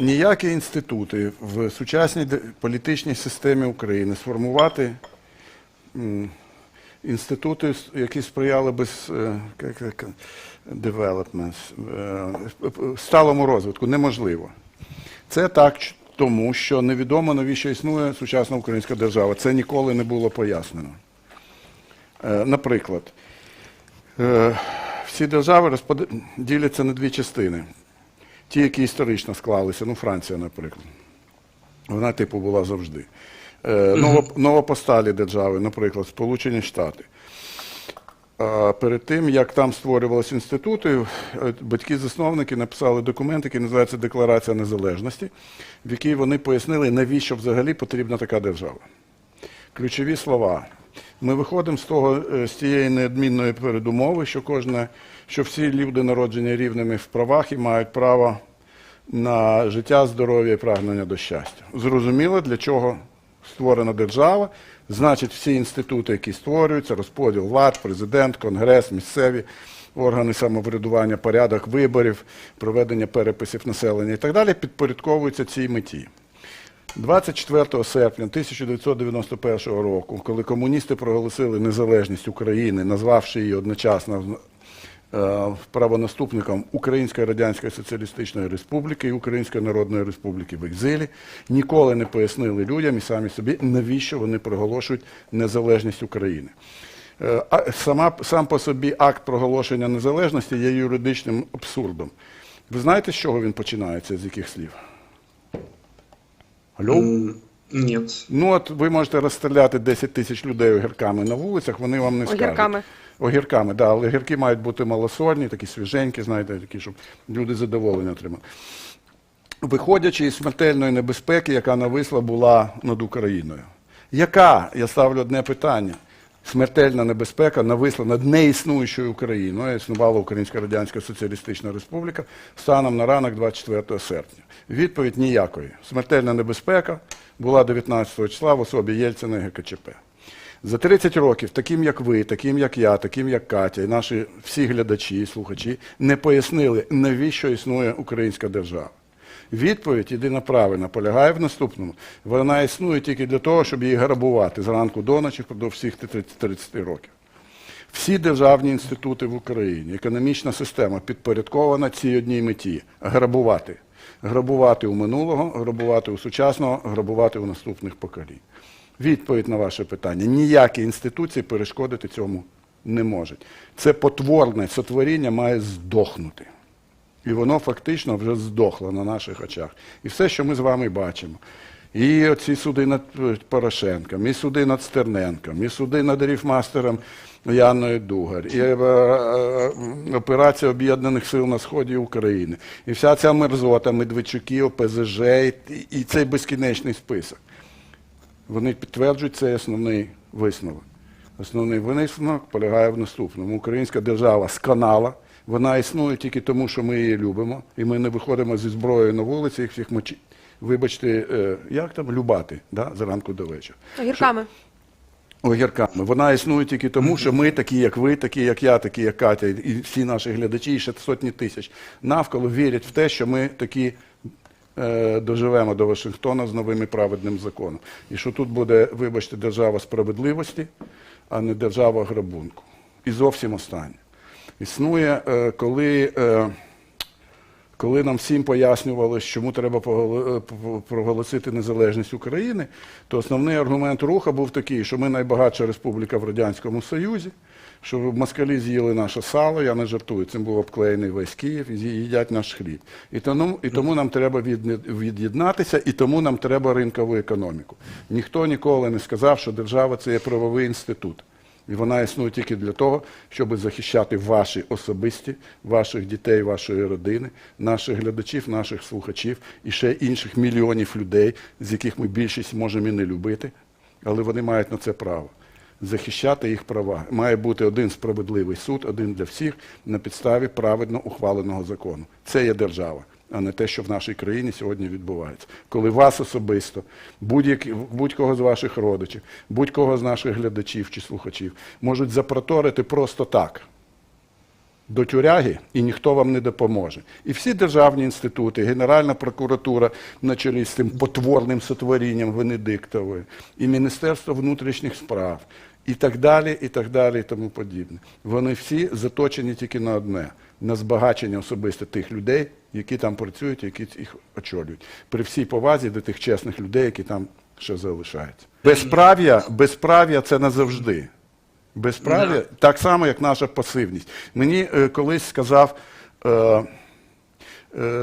Ніякі інститути в сучасній політичній системі України сформувати інститути, які сприяли би е, development, е, сталому розвитку, неможливо. Це так тому, що невідомо навіщо існує сучасна українська держава. Це ніколи не було пояснено. Е, Наприклад, е, всі держави діляться на дві частини. Ті, які історично склалися, ну Франція, наприклад. Вона, типу, була завжди. Е, ново, новопосталі держави, наприклад, Сполучені Штати. Перед тим, як там створювалися інститути, е, батьки-засновники написали документ, який називається Декларація незалежності, в якій вони пояснили, навіщо взагалі потрібна така держава. Ключові слова. Ми виходимо з того, е, з тієї неодмінної передумови, що кожне, що всі люди народжені рівними в правах і мають право на життя, здоров'я і прагнення до щастя. Зрозуміло, для чого створена держава. Значить, всі інститути, які створюються, розподіл влад, президент, конгрес, місцеві органи самоврядування, порядок виборів, проведення переписів населення і так далі, підпорядковуються цій меті. 24 серпня 1991 року, коли комуністи проголосили незалежність України, назвавши її одночасно е, правонаступником Української Радянської Соціалістичної Республіки і Української Народної Республіки в екзилі, ніколи не пояснили людям і самі собі, навіщо вони проголошують незалежність України. Е, Сама, сам по собі акт проголошення незалежності є юридичним абсурдом. Ви знаєте, з чого він починається, з яких слів? Алло? Нет. Ну от ви можете розстріляти 10 тисяч людей огірками на вулицях, вони вам не скажуть. Огірками. Огірками, да, але огірки мають бути малосольні, такі свіженькі, знаєте, такі, щоб люди задоволення отримали. Виходячи із смертельної небезпеки, яка нависла була над Україною. Яка, я ставлю одне питання, смертельна небезпека нависла над неіснуючою Україною, існувала Українська Радянська Соціалістична Республіка станом на ранок 24 серпня. Відповідь ніякої. Смертельна небезпека була 19 числа в особі Єльцина і ГКЧП. За 30 років, таким як ви, таким як я, таким як Катя, і наші всі глядачі і слухачі не пояснили, навіщо існує українська держава. Відповідь єдина правильна, полягає в наступному. Вона існує тільки для того, щоб її грабувати зранку до ночі впродовж всіх 30 30 років. Всі державні інститути в Україні, економічна система підпорядкована цій одній меті грабувати. Грабувати у минулого, грабувати у сучасного, грабувати у наступних поколінь. Відповідь на ваше питання: ніякі інституції перешкодити цьому не можуть. Це потворне сотворіння має здохнути. І воно фактично вже здохло на наших очах. І все, що ми з вами бачимо. І оці суди над е, Порошенком, і суди над Стерненком, і суди над ріфмастером Янною Дугар, і е, е, операція Об'єднаних сил на сході України, і вся ця мерзота, Медведчуки, ОПЗЖ, і, і цей безкінечний список. Вони підтверджують цей основний висновок. Основний висновок полягає в наступному. Українська держава сканала, вона існує тільки тому, що ми її любимо, і ми не виходимо зі зброєю на вулиці, їх всіх мочі. Вибачте, е, як там любати да, зранку до вечора. Огірками. Огірками. Вона існує тільки тому, що ми такі, як ви, такі, як я, такі, як Катя, і всі наші глядачі, і ще сотні тисяч навколо вірять в те, що ми такі е, доживемо до Вашингтона з новим і праведним законом. І що тут буде, вибачте, держава справедливості, а не держава грабунку. І зовсім останнє. Існує, е, коли. Е, коли нам всім пояснювали, чому треба е, проголосити незалежність України, то основний аргумент руха був такий, що ми найбагатша республіка в Радянському Союзі, що москалі з'їли наше сало, я не жартую, цим був обклеєний весь Київ, їдять наш хліб. І тому, і тому нам треба від'єднатися, і тому нам треба ринкову економіку. Ніхто ніколи не сказав, що держава це є правовий інститут. І вона існує тільки для того, щоб захищати ваші особисті, ваших дітей, вашої родини, наших глядачів, наших слухачів і ще інших мільйонів людей, з яких ми більшість можемо і не любити, але вони мають на це право. Захищати їх права. Має бути один справедливий суд, один для всіх, на підставі праведно ухваленого закону. Це є держава а не те, що в нашій країні сьогодні відбувається. Коли вас особисто, будь-кого з ваших родичів, будь-кого з наших глядачів чи слухачів можуть запроторити просто так. до тюряги, і ніхто вам не допоможе. І всі державні інститути, Генеральна прокуратура на чолі з цим потворним сотворінням Венедиктової, і Міністерство внутрішніх справ, і так далі, і так далі, і тому подібне. Вони всі заточені тільки на одне на збагачення особисто тих людей, які там працюють, які їх очолюють. При всій повазі до тих чесних людей, які там ще залишаються. Безправ'я, безправ'я це назавжди. Безправ'я так само, як наша пасивність. Мені е, колись сказав. Е,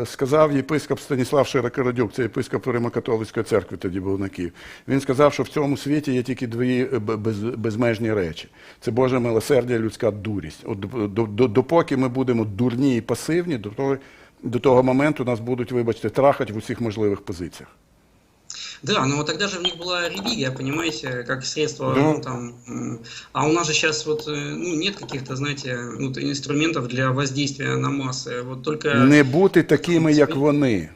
Сказав єпископ Станіслав Широкородюк, це єпископ Римокатолицької церкви тоді був на Київ. Він сказав, що в цьому світі є тільки дві е, без, безмежні речі: це Боже милосердя і людська дурість. От до- допоки ми будемо дурні і пасивні, до того, до того моменту нас будуть, вибачте, трахати в усіх можливих позиціях. Да, но тогда же в них была религия, понимаете, как средство, Да. ну, там, м, а у нас же сейчас вот, э, ну, нет каких-то, знаете, ну, т- инструментов для воздействия на массы, вот только... Не бути такими, як вони.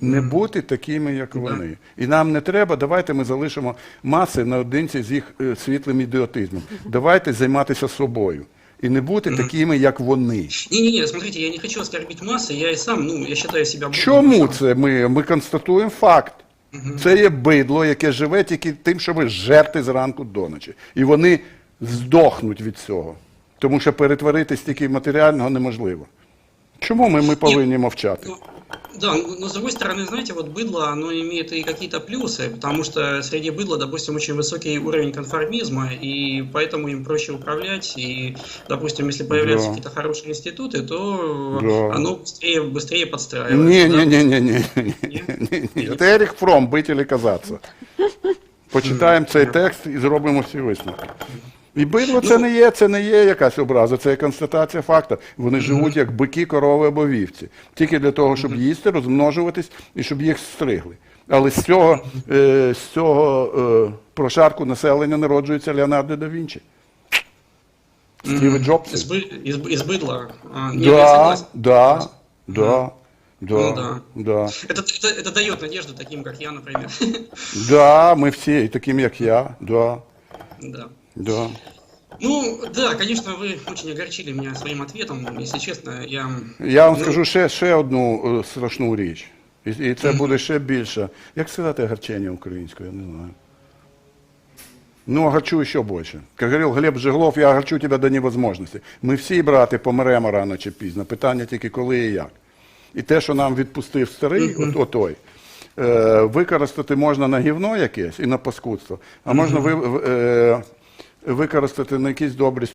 Не бути такими, як вони. І нам не треба, давайте ми залишимо маси наодинці з їх е, світлим ідіотизмом. Давайте займатися собою. І не бути такими, як вони. Не-не-не, смотрите, я не хочу оскорбить массы, я и сам, ну, я считаю себя... Богом. Чому це ми? Ми констатуємо факт. Це є бидло, яке живе тільки тим, що ви жерти зранку до ночі. І вони здохнуть від цього. Тому що перетворитись тільки матеріального неможливо. Чому ми, ми повинні мовчати? Ну, Да, но но с другой стороны, знаете, вот быдло, оно имеет и какие-то плюсы, потому что среди быдла, допустим, очень высокий уровень конформизма, и поэтому им проще управлять, и, допустим, если появляются Да. какие-то хорошие институты, то Да. оно быстрее, быстрее подстраивается. Ні, да? ні, ні, ні, ні, ні, ні, ні. Це Ерік Фром, бить или казатися. Почитаємо цей текст і зробимо всі висновки. І бидло це не є, це не є якась образа, це є констатація факту. Вони живуть як бики, корови або вівці. Тільки для того, щоб їсти, розмножуватись і щоб їх стригли. Але з цього, е, з цього е, прошарку населення народжується Леонардо да Вінчі. Стів Джобс. Из, бы- из, бы- из быдла. А, нет, я Да, согласен. да, да, Ну да, да. да. Это, это, это дает надежду таким, как я, например. Да, ми всі, і таким як я, да, Да. да. Ну, да, конечно, вы очень огорчили меня своим ответом, если честно. Я, Я вам ну, скажу ще, ще одну е, страшну річ. І, і це буде ще більше. Як сказати гарчення українською, я не знаю. Ну, огорчу ще більше. Як говорив Глеб Жиглов, я огорчу тебе до невозможності. Ми всі, брати, помремо рано чи пізно. Питання тільки коли і як. І те, що нам відпустив старий, от, отой, е, використати можна на гівно якесь і на паскудство, а можна ви, е, використати на якісь добрі